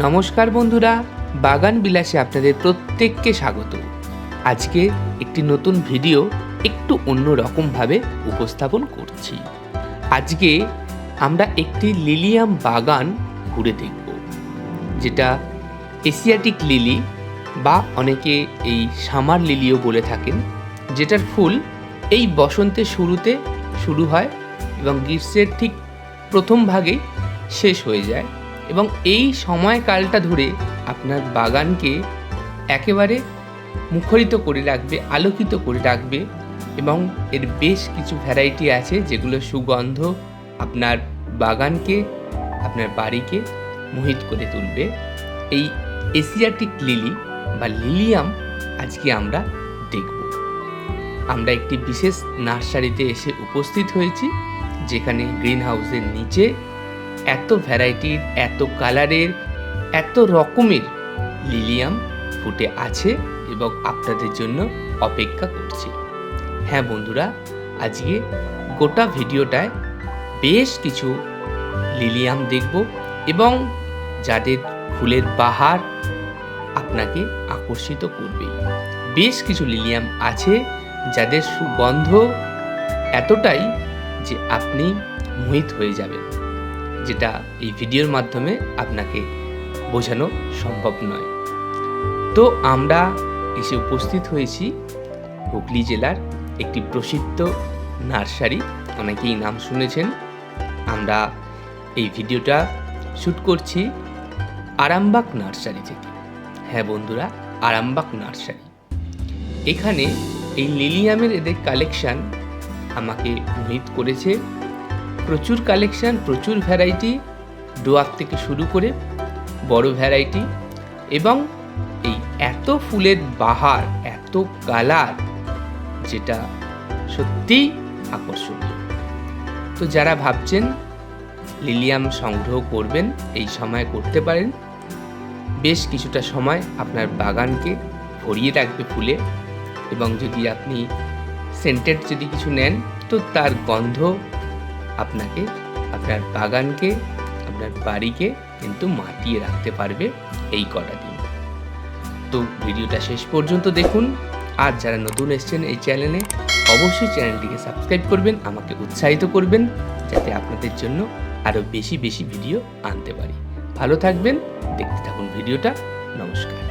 নমস্কার বন্ধুরা, বাগান বিলাসে আপনাদের প্রত্যেককে স্বাগত। আজকে একটি নতুন ভিডিও একটু অন্য রকমভাবে উপস্থাপন করছি। আজকে আমরা একটি লিলিয়াম বাগান ঘুরে দেখব, যেটা এশিয়াটিক লিলি বা অনেকে এই সামার লিলিও বলে থাকেন, যেটার ফুল এই বসন্তের শুরুতে শুরু হয় এবং গ্রীষ্মের ঠিক প্রথম ভাগেই শেষ হয়ে যায়। এবং এই সময়কালটা ধরে আপনার বাগানকে একেবারে মুখরিত করে রাখবে, আলোকিত করে রাখবে এবং এর বেশ কিছু ভ্যারাইটি আছে যেগুলো সুগন্ধ আপনার বাগানকে, আপনার বাড়িকে মোহিত করে তুলবে। এই এশিয়াটিক লিলি বা লিলিয়াম আজকে আমরা দেখব। আমরা একটি বিশেষ নার্সারিতে এসে উপস্থিত হয়েছি, যেখানে গ্রিন হাউসের নিচে এত ভ্যারাইটির, এত কালারের, এত রকমের লিলিয়াম ফুটে আছে এবং আপনাদের জন্য অপেক্ষা করছে। হ্যাঁ বন্ধুরা, আজকে গোটা ভিডিওটায় বেশ কিছু লিলিয়াম দেখব এবং যাদের ফুলের বাহার আপনাকে আকর্ষিত করবে। বেশ কিছু লিলিয়াম আছে যাদের সুগন্ধ এতটাই যে আপনি মোহিত হয়ে যাবেন। যেটা এই ভিডিওর মাধ্যমে আপনাকে বোঝানো সম্ভব নয়। তো আমরা এসে উপস্থিত হয়েছি হুগলি জেলার একটি প্রসিদ্ধ নার্সারি, অনেকেই নাম শুনেছেন। আমরা এই ভিডিওটা শ্যুট করছি আরামবাগ নার্সারি থেকে। হ্যাঁ বন্ধুরা, আরামবাগ নার্সারি। এখানে এই লিলিয়ামের এদের কালেকশান আমাকে মোহিত করেছে প্রচুর কালেকশান, প্রচুর ভ্যারাইটি ডোয়াক থেকে শুরু করে বড় ভ্যারাইটি এবং এই এত ফুলের বাহার, এত কালার যেটা সত্যিই আকর্ষণীয়। তো যারা ভাবছেন লিলিয়াম সংগ্রহ করবেন, এই সময় করতে পারেন। বেশ কিছুটা সময় আপনার বাগানকে ভরিয়ে রাখবে ফুলে এবং যদি আপনি সেন্টেড যদি কিছু নেন, তো তার গন্ধ আপনাকে, আপনার বাগানকে, আপনার বাড়িকে কিন্তু মাতিয়ে রাখতে পারবে এই কটা দিন। তো ভিডিওটা শেষ পর্যন্ত দেখুন। আর যারা নতুন এসছেন এই চ্যানেলে, অবশ্যই চ্যানেলটিকে সাবস্ক্রাইব করবেন, আমাকে উৎসাহিত করবেন, যাতে আপনাদের জন্য আরও বেশি বেশি ভিডিও আনতে পারি। ভালো থাকবেন, দেখতে থাকুন ভিডিওটা। নমস্কার।